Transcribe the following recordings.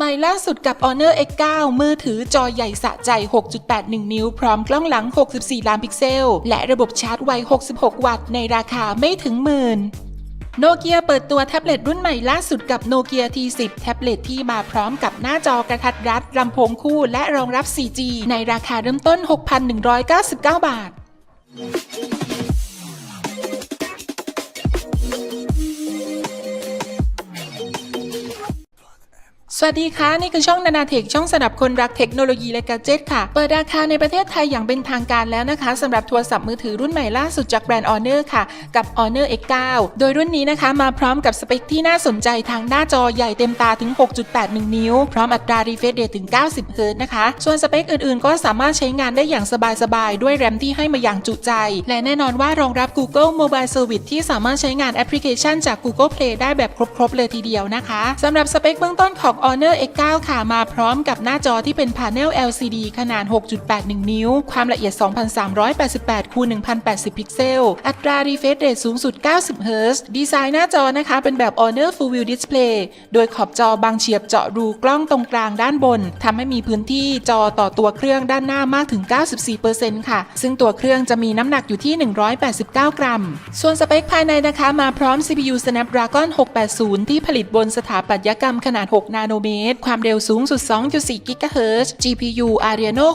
ใหม่ล่าสุดกับ Honor X9 มือถือจอใหญ่สะใจ 6.81 นิ้ว พร้อมกล้องหลัง 64 ล้านพิกเซล และระบบชาร์จไว 66 วัตต์ ในราคาไม่ถึงหมื่นโนเกียเปิดตัวแท็บเล็ตรุ่นใหม่ล่าสุดกับโนเกีย T10 แท็บเล็ตที่มาพร้อมกับหน้าจอกระทัดรัดลำโพงคู่ และรองรับ 4G ในราคาเริ่มต้น 6,199 บาท สวัสดีค่ะ นี่คือช่องนานาเทคช่องสำหรับคนรักเทคโนโลยีและกาเจ็ตค่ะ เปิดราคาในประเทศไทยอย่างเป็นทางการแล้วนะคะสำหรับโทรศัพท์มือถือรุ่นใหม่ล่าสุดจากแบรนด์ Honor ค่ะ กับ Honor X9 โดยรุ่นนี้นะคะมาพร้อมกับสเปคที่น่าสนใจทางหน้าจอใหญ่เต็มตาถึง 6.81 นิ้ว พร้อมอัตรา refresh rate ถึง 90 เฮิรต์นะคะ ส่วนสเปคอื่นๆ ก็สามารถใช้งานได้อย่างสบายๆด้วยแรมที่ให้มาอย่างจุใจ และแน่นอนว่ารองรับ Google Mobile Service ที่สามารถใช้งานแอปพลิเคชันจาก Google Play ได้แบบครบๆเลยทีเดียวนะคะสำหรับสเปคเบื้องต้นของ Honor X9 ค่ะมาพร้อมกับหน้าจอที่เป็น Panel LCD ขนาด 6.81 นิ้ว ความละเอียด 2388คูณ1080 พิกเซล อัตรา refresh rate สูงสุด 90เฮิรตซ์ดีไซน์หน้าจอนะคะ เป็นแบบ Honor Full View Display โดยขอบจอบางเฉียบเจาะรูกล้องตรงกลางด้านบนทำให้มีพื้นที่จอต่อตัวเครื่องด้านหน้ามากถึง 94%ค่ะ ซึ่งตัวเครื่องจะมีน้ำหนักอยู่ที่ 189 กรัม ส่วนสเปคภายในนะคะ มาพร้อม CPU Snapdragon 680 ที่ผลิตบนสถาปัตยกรรมขนาด 6 นาโนเมตร ความเร็วสูงสุด 2.4 GHz GPU Adreno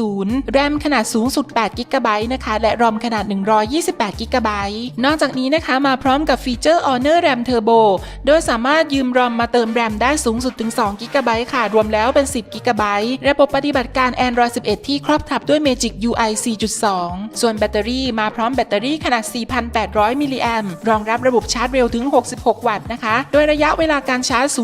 610แรมขนาดสูงสุด8 GB นะคะ และรอมขนาด 128 GB นอกจากนี้นะคะ มาพร้อมกับฟีเจอร์ Honor RAM Turbo โดยสามารถยืมรอมมาเติมแรมได้สูงสุดถึง2 GB ค่ะ รวมแล้วเป็น 10 GB ระบบปฏิบัติการ Android 11 ที่ครอบทับด้วย Magic UI 4.2 ส่วนแบตเตอรี่มาพร้อมแบตเตอรี่ขนาด 4,800 มิลลิแอมรองรับระบบชาร์จเร็วถึง 66 วัตต์นะคะ โดยระยะเวลาการชาร์จ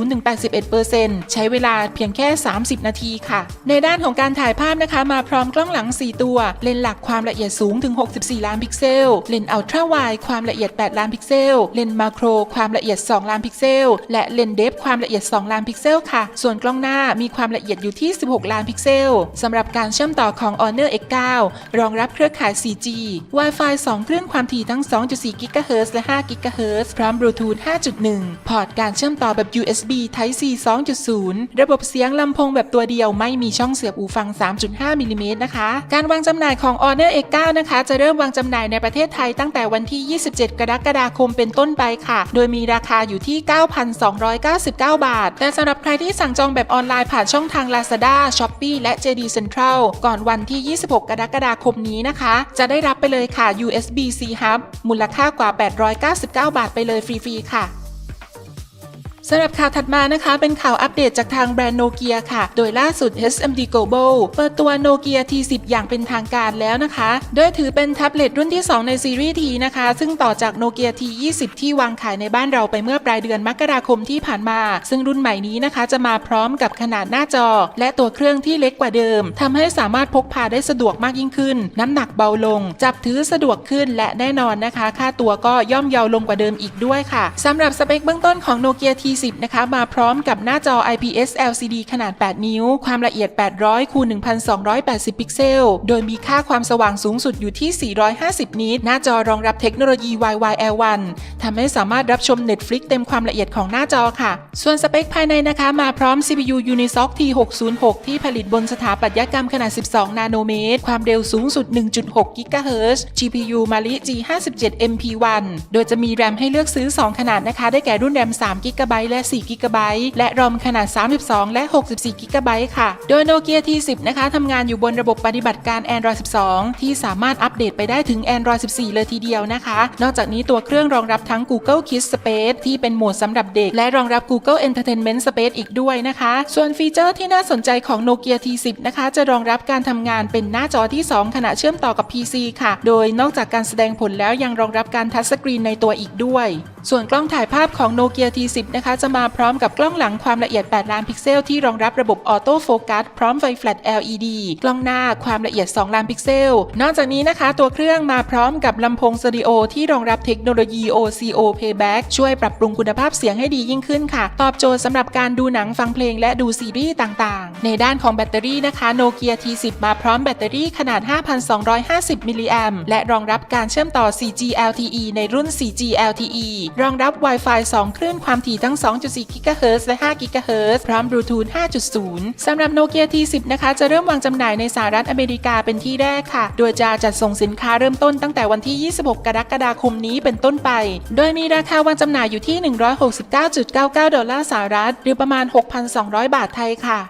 0-81%ใช้เวลาเพียงแค่ 30 นาทีค่ะ ในด้านของการถ่ายภาพนะคะ มาพร้อมกล้องหลัง 4 ตัว เลนส์หลักความละเอียดสูงถึง 64 ล้านพิกเซล เลนส์อัลตร้าไวด์ความละเอียด 8 ล้านพิกเซล เลนส์มาโคร ความละเอียด 2 ล้านพิกเซล และเลนส์เดฟความละเอียด 2 ล้านพิกเซลค่ะ ส่วนกล้องหน้ามีความละเอียดอยู่ที่ 16 ล้านพิกเซลสำหรับการเชื่อมต่อของ Honor X9 รองรับเครือข่าย 4G Wi-Fi 2คลื่นความถี่ทั้ง 2.4 GHz และ 5 GHz พร้อมบลูทูธ 5.1 พอร์ตการเชื่อมต่อแบบ USB Type C 2.0ระบบเสียงลำโพงแบบตัวเดียวไม่มีช่องเสียบหูฟัง 3.5 มิลลิเมตรนะคะ การวางจำหน่ายของ Honor X9 นะคะ จะเริ่มวางจำหน่ายในประเทศไทยตั้งแต่วันที่ 27 กรกฎาคมเป็นต้นไปค่ะ โดยมีราคาอยู่ที่ 9,299 บาท แต่สำหรับใครที่สั่งจองแบบออนไลน์ผ่านช่องทาง Lazada, Shopee และ JD Central ก่อนวันที่ 26 กรกฎาคมนี้นะคะ จะได้รับไปเลยค่ะ USB C Hub มูลค่ากว่า 899 บาทไปเลยฟรีๆค่ะ สำหรับข่าวถัดมานะคะเป็นข่าวอัปเดตจากทางแบรนด์โนเกียค่ะ โดยล่าสุด SMD Global เปิดตัวโนเกีย T10 อย่างเป็นทางการแล้วนะคะ โดยถือเป็นแท็บเล็ตรุ่นที่ 2 ในซีรีส์ T นะคะ ซึ่งต่อจากโนเกีย T20 ที่วางขายในบ้านเราไปเมื่อปลายเดือนมกราคมที่ผ่านมา ซึ่งรุ่นใหม่นี้นะคะจะมาพร้อมกับขนาดหน้าจอ และตัวเครื่องที่เล็กกว่าเดิมทำให้สามารถพกพาได้สะดวกมากยิ่งขึ้น น้ำหนักเบาลง จับถือสะดวกขึ้นและแน่นอนนะคะ ค่าตัวก็ย่อมเยาลงกว่าเดิมอีกด้วยค่ะสำหรับสเปคเบื้องต้นของโนเกีย T นะคะ มาพร้อมกับหน้าจอ IPS LCD ขนาด 8 นิ้ว ความละเอียด 800คูณ1280 พิกเซล โดยมีค่าความสว่างสูงสุดอยู่ที่ 450 นิต หน้าจอรองรับเทคโนโลยี YYL1 ทำให้สามารถรับชม Netflix เต็มความละเอียดของหน้าจอค่ะ ส่วนสเปคภายในนะคะ มาพร้อม CPU Unisoc T606 ที่ผลิตบนสถาปัตยกรรมขนาด 12 นาโนเมตร ความเร็วสูงสุด 1.6 GHz GPU Mali G57 MP1 โดยจะมีแรมให้เลือกซื้อ 2 ขนาดนะคะ ได้แก่รุ่นแรม3 GB และ4 GB และรอมขนาด 32 และ 64กิกะไบต์ค่ะ โดย Nokia T10 นะคะทำงานอยู่บนระบบปฏิบัติการ Android 12 ที่สามารถอัปเดตไปได้ถึง Android 14 เลยทีเดียวนะคะ นอกจากนี้ตัวเครื่องรองรับทั้ง Google Kids Space ที่เป็นโหมดสำหรับเด็ก และรองรับ Google Entertainment Space อีกด้วยนะคะ ส่วนฟีเจอร์ที่น่าสนใจของ Nokia T10 นะคะ จะรองรับการทำงานเป็นหน้าจอที่ 2 ขณะเชื่อมต่อกับ PC ค่ะ โดยนอกจากการแสดงผลแล้วยังรองรับการทัชสกรีนในตัวอีกด้วย ส่วนกล้องถ่ายภาพของ Nokia T10 นะคะจะมาพร้อมกับกล้องหลังความละเอียด 8 ล้านพิกเซลที่รองรับระบบออโต้โฟกัสพร้อมไฟแฟลช LED กล้องหน้าความละเอียด 2 ล้านพิกเซล นอกจากนี้นะคะ ตัวเครื่องมาพร้อมกับลำโพงสเตอริโอที่รองรับเทคโนโลยี OCO Playback ช่วยปรับปรุงคุณภาพเสียงให้ดียิ่งขึ้นค่ะ ตอบโจทย์สำหรับการดูหนังฟังเพลงและดูซีรีส์ต่างๆ ในด้านของแบตเตอรี่นะคะ Nokia T10 มาพร้อมแบตเตอรี่ขนาด 5,250 มิลลิแอมและรองรับการเชื่อมต่อ 4G LTE ในรุ่น 4G LTE รองรับ Wi-Fi 2 คลื่นความถี่ทั้ง 2.4 GHz และ 5 GHz พร้อมบลูทูธ 5.0 สำหรับ Nokia T10 นะคะ จะเริ่มวางจำหน่ายในสหรัฐอเมริกาเป็นที่แรกค่ะ โดยจะจัดส่งสินค้าเริ่มต้นตั้งแต่วันที่ 26 กรกฎาคมนี้เป็นต้นไป โดยมีราคาวางจำหน่ายอยู่ที่ 169.99 ดอลลาร์สหรัฐ หรือประมาณ 6,200 บาทไทยค่ะ